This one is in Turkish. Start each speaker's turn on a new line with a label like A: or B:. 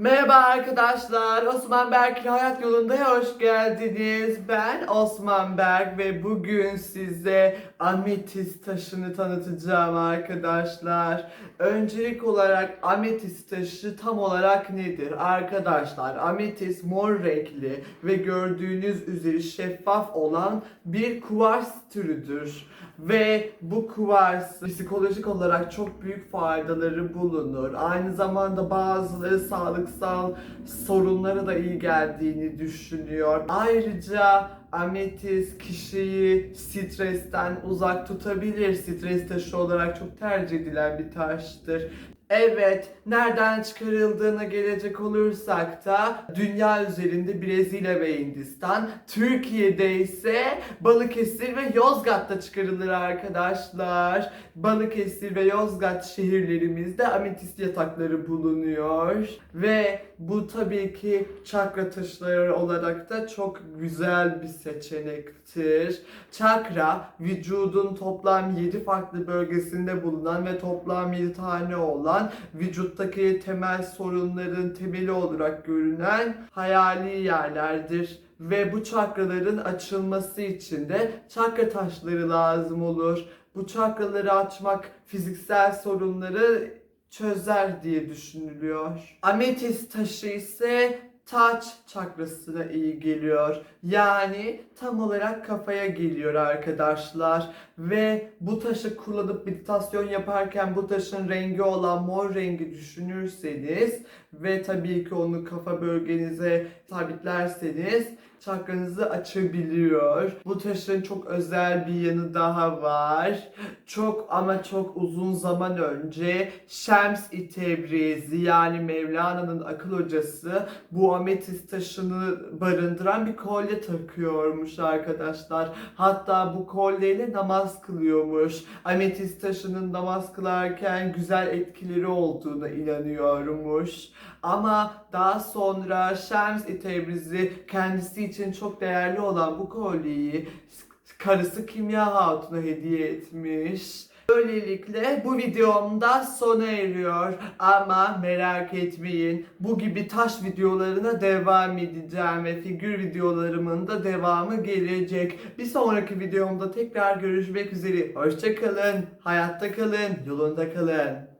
A: Merhaba arkadaşlar, Osman Berk'le Hayat Yolunda'ya hoş geldiniz. Ben Osman Berk ve bugün size ametist taşını tanıtacağım arkadaşlar. Öncelik olarak ametist taşı tam olarak nedir? Arkadaşlar ametist mor renkli ve gördüğünüz üzeri şeffaf olan bir kuvars türüdür. Ve bu kuvars psikolojik olarak çok büyük faydaları bulunur. Aynı zamanda bazıları sağlıksal sorunlara da iyi geldiğini düşünüyor. Ayrıca ametist kişiyi stresten uzak tutabilir. Stres taşı olarak çok tercih edilen bir taştır. Evet, nereden çıkarıldığına gelecek olursak da dünya üzerinde Brezilya ve Hindistan, Türkiye'de ise Balıkesir ve Yozgat'ta çıkarılır arkadaşlar. Balıkesir ve Yozgat şehirlerimizde ametist yatakları bulunuyor ve bu tabii ki çakra taşları olarak da çok güzel bir seçenektir. Çakra vücudun toplam 7 farklı bölgesinde bulunan ve toplam 7 tane olan vücuttaki temel sorunların temeli olarak görünen hayali yerlerdir. Ve bu çakraların açılması için de çakra taşları lazım olur. Bu çakraları açmak fiziksel sorunları çözer diye düşünülüyor. Ametist taşı ise taç çakrasına iyi geliyor. Yani tam olarak kafaya geliyor arkadaşlar. Ve bu taşı kullanıp meditasyon yaparken bu taşın rengi olan mor rengi düşünürseniz ve tabii ki onu kafa bölgenize sabitlerseniz çakranızı açabiliyor. Bu taşın çok özel bir yanı daha var. Çok ama çok uzun zaman önce Şems-i Tebrizi yani Mevlana'nın akıl hocası bu ametist taşını barındıran bir kolye takıyormuş arkadaşlar. Hatta bu kolyeyle namaz kılıyormuş. Ametist taşının namaz kılarken güzel etkileri olduğuna inanıyormuş. Ama daha sonra Şems-i Tebrizi kendisi için çok değerli olan bu kolyeyi karısı Kimya Hatun'a hediye etmiş. Böylelikle bu videomda sona eriyor ama merak etmeyin bu gibi taş videolarına devam edeceğim ve figür videolarımın da devamı gelecek. Bir sonraki videomda tekrar görüşmek üzere. Hoşçakalın, hayatta kalın, yolunda kalın.